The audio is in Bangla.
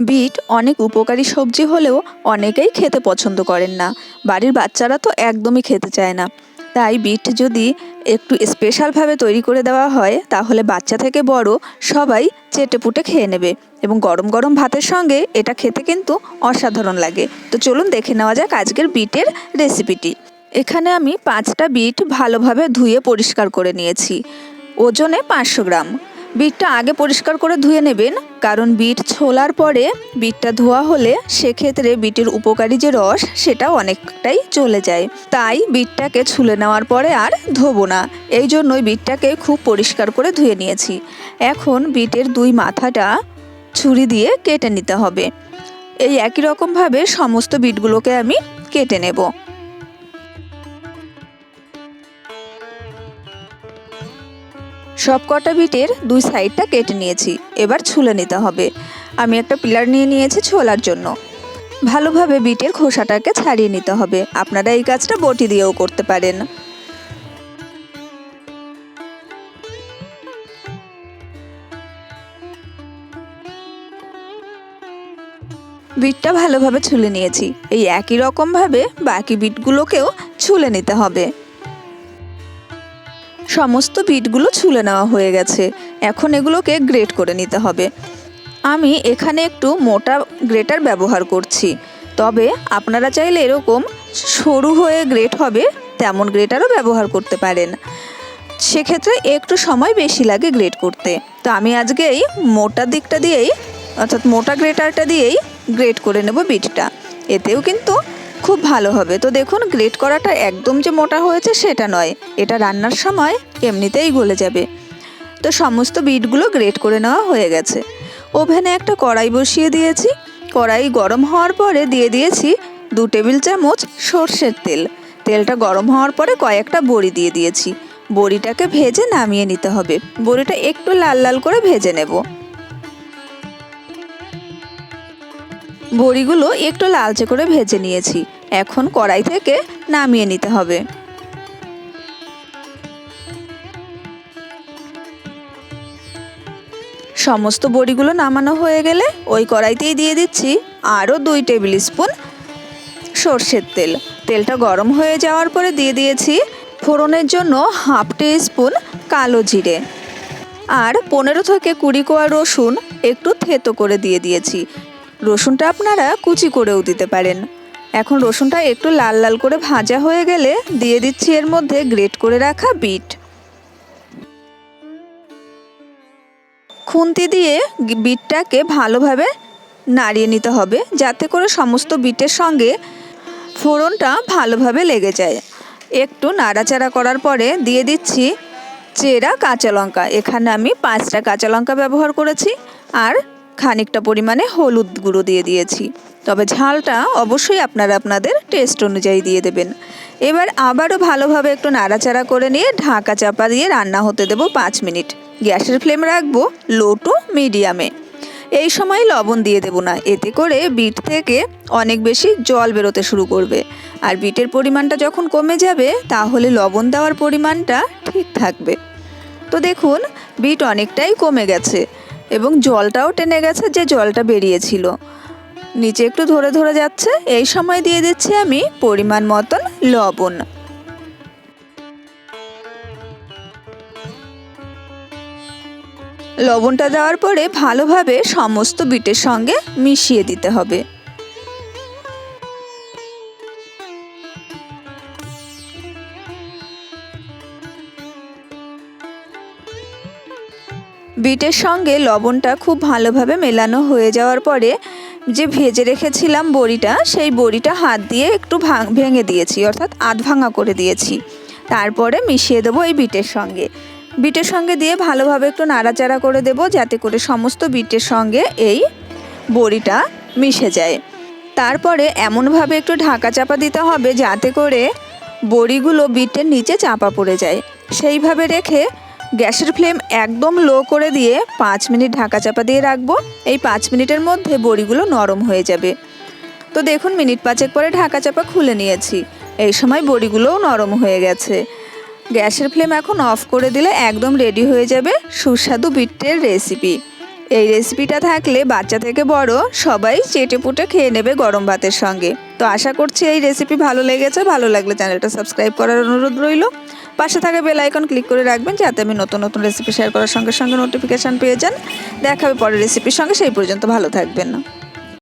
বিট অনেক উপকারী সবজি হলেও অনেকেই খেতে পছন্দ করেন না। বাড়ির বাচ্চারা তো একদমই খেতে চায় না। তাই বিট যদি একটু স্পেশালভাবে তৈরি করে দেওয়া হয়, তাহলে বাচ্চা থেকে বড় সবাই চেটে পুটে খেয়ে নেবে এবং গরম গরম ভাতের সঙ্গে এটা খেতে কিন্তু অসাধারণ লাগে। তো চলুন দেখে নেওয়া যাক আজকের বিটের রেসিপিটি এখানে আমি পাঁচটা বিট ভালোভাবে ধুয়ে পরিষ্কার করে নিয়েছি। ওজনে পাঁচশো গ্রাম। বিটটা আগে পরিষ্কার করে ধুয়ে নেবেন, কারণ বিট ছোলার পরে বিটটা ধোয়া হলে সেক্ষেত্রে বিটের উপকারী যে রস, সেটাও অনেকটাই চলে যায়। তাই বিটটাকে ছুলে নেওয়ার পরে আর ধোবো না। এই জন্যই বিটটাকে খুব পরিষ্কার করে ধুয়ে নিয়েছি। এখন বিটের দুই মাথাটা ছুরি দিয়ে কেটে নিতে হবে। এই একই রকমভাবে সমস্ত বিটগুলোকে আমি কেটে নেব। সব কটা বিটের দুই সাইডটা কেটে নিয়েছি, এবার ছুলে নিতে হবে। আমি একটা পিলার নিয়ে নিয়েছি ছোলার জন্য। ভালোভাবে বিটের খোসাটাকে ছাড়িয়ে নিতে হবে। আপনারা এই কাজটা বটি দিয়েও করতে পারেন। বিটটা ভালোভাবে ছুলে নিয়েছি। এই একই রকমভাবে বাকি বিটগুলোকেও ছুলে নিতে হবে। সমস্ত বিটগুলো ছুলে নেওয়া হয়ে গেছে। এখন এগুলোকে গ্রেট করে নিতে হবে। আমি এখানে একটু মোটা গ্রেটার ব্যবহার করছি। তবে আপনারা চাইলে এরকম সরু হয়ে গ্রেট হবে, তেমন গ্রেটারও ব্যবহার করতে পারেন। সেক্ষেত্রে একটু সময় বেশি লাগে গ্রেট করতে। তো আমি আজকে এই মোটা দিকটা দিয়েই, অর্থাৎ মোটা গ্রেটারটা দিয়েই গ্রেট করে নেব বিটটা। এতেও কিন্তু খুব ভালো হবে। তো দেখুন, গ্রেট করাটা একদম যে মোটা হয়েছে সেটা নয়। এটা রান্নার সময় এমনিতেই গলে যাবে। তো সমস্ত বিটগুলো গ্রেট করে নেওয়া হয়ে গেছে। ওভেনে একটা কড়াই বসিয়ে দিয়েছি। কড়াই গরম হওয়ার পরে দিয়ে দিয়েছি দু টেবিল চামচ সর্ষের তেল। তেলটা গরম হওয়ার পরে কয়েকটা বড়ি দিয়ে দিয়েছি। বড়িটাকে ভেজে নামিয়ে নিতে হবে। বড়িটা একটু লাল লাল করে ভেজে নেব। বড়িগুলো একটু লালচে করে ভেজে নিয়েছি। এখন কড়াই থেকে নামিয়ে নিতে হবে। সমস্ত বড়িগুলো নামানো হয়ে গেলে ওই কড়াইতেই দিয়ে দিচ্ছি আরও দুই টেবিল স্পুন সর্ষের তেল। তেলটা গরম হয়ে যাওয়ার পরে দিয়ে দিয়েছি ফোড়নের জন্য হাফ টি স্পুন কালো জিরে আর পনেরো থেকে কুড়ি কোয়া রসুন একটু থেতো করে দিয়ে দিয়েছি। রসুনটা আপনারা কুচি করেও দিতে পারেন। এখন রসুনটা একটু লাল লাল করে ভাজা হয়ে গেলে দিয়ে দিচ্ছি এর মধ্যে গ্রেট করে রাখা বিট। খুন্তি দিয়ে বিটটাকে ভালোভাবে নাড়িয়ে নিতে হবে, যাতে করে সমস্ত বিটের সঙ্গে ফোড়নটা ভালোভাবে লেগে যায়। একটু নাড়াচাড়া করার পরে দিয়ে দিচ্ছি চেরা কাঁচা লঙ্কা। এখানে আমি পাঁচটা কাঁচা লঙ্কা ব্যবহার করেছি, আর খানিকটা পরিমাণে হলুদ গুঁড়ো দিয়ে দিয়েছি। তবে ঝালটা অবশ্যই আপনারা আপনাদের টেস্ট অনুযায়ী দিয়ে দেবেন। এবার আবারও ভালোভাবে একটু নাড়াচাড়া করে নিয়ে ঢাকা চাপা দিয়ে রান্না হতে দেবো পাঁচ মিনিট। গ্যাসের ফ্লেম রাখব লো টু মিডিয়ামে। এই সময় লবণ দিয়ে দেবো না, এতে করে বিট থেকে অনেক বেশি জল বেরোতে শুরু করবে। আর বিটের পরিমাণটা যখন কমে যাবে, তাহলে লবণ দেওয়ার পরিমাণটা ঠিক থাকবে। তো দেখুন, বিট অনেকটাই কমে গেছে। এবং জলটাও টেনে গেছে যে জলটা বেরিয়েছিল। নিচে একটু ধরে ধরে যাচ্ছে, এই সময় দিয়ে দিচ্ছি আমি পরিমাণ মতন লবণ। লবণটা দেওয়ার পরে ভালোভাবে সমস্ত বিটের সঙ্গে মিশিয়ে দিতে হবে। বিটের সঙ্গে লবণটা খুব ভালোভাবে মেলানো হয়ে যাওয়ার পরে যে ভেজে রেখেছিলাম বড়িটা, সেই বড়িটা হাত দিয়ে একটু ভেঙে দিয়েছি, অর্থাৎ আধ ভাঙা করে দিয়েছি। তারপরে মিশিয়ে দেবো এই বিটের সঙ্গে। বিটের সঙ্গে দিয়ে ভালোভাবে একটু নাড়াচাড়া করে দেব, যাতে করে সমস্ত বিটের সঙ্গে এই বড়িটা মিশে যায়। তারপরে এমনভাবে একটু ঢাকা চাপা দিতে হবে, যাতে করে বড়িগুলো বিটের নিচে চাপা পড়ে যায়। সেইভাবে রেখে গ্যাসের ফ্লেম একদম লো করে দিয়ে পাঁচ মিনিট ঢাকা চাপা দিয়ে রাখব। এই পাঁচ মিনিটের মধ্যে বড়িগুলো নরম হয়ে যাবে। তো দেখুন, মিনিট পাঁচেক পরে ঢাকা চাপা খুলে নিয়েছি। এই সময় বড়িগুলোও নরম হয়ে গেছে। গ্যাসের ফ্লেম এখন অফ করে দিলে একদম রেডি হয়ে যাবে সুস্বাদু বিটের রেসিপি। এই রেসিপিটা থাকলে বাচ্চা থেকে বড় সবাই চেটে পুটে খেয়ে নেবে গরম ভাতের সঙ্গে। তো আশা করছি এই রেসিপি ভালো লেগেছে। ভালো লাগলে চ্যানেলটা সাবস্ক্রাইব করার অনুরোধ রইল। পাশে থাকা বেল আইকন ক্লিক করে রাখবেন যাতে আমি নতুন নতুন রেসিপি শেয়ার করার সঙ্গে সঙ্গে নোটিফিকেশান পেয়ে যান। দেখাবে পরের রেসিপির সঙ্গে, সেই পর্যন্ত ভালো থাকবেন। না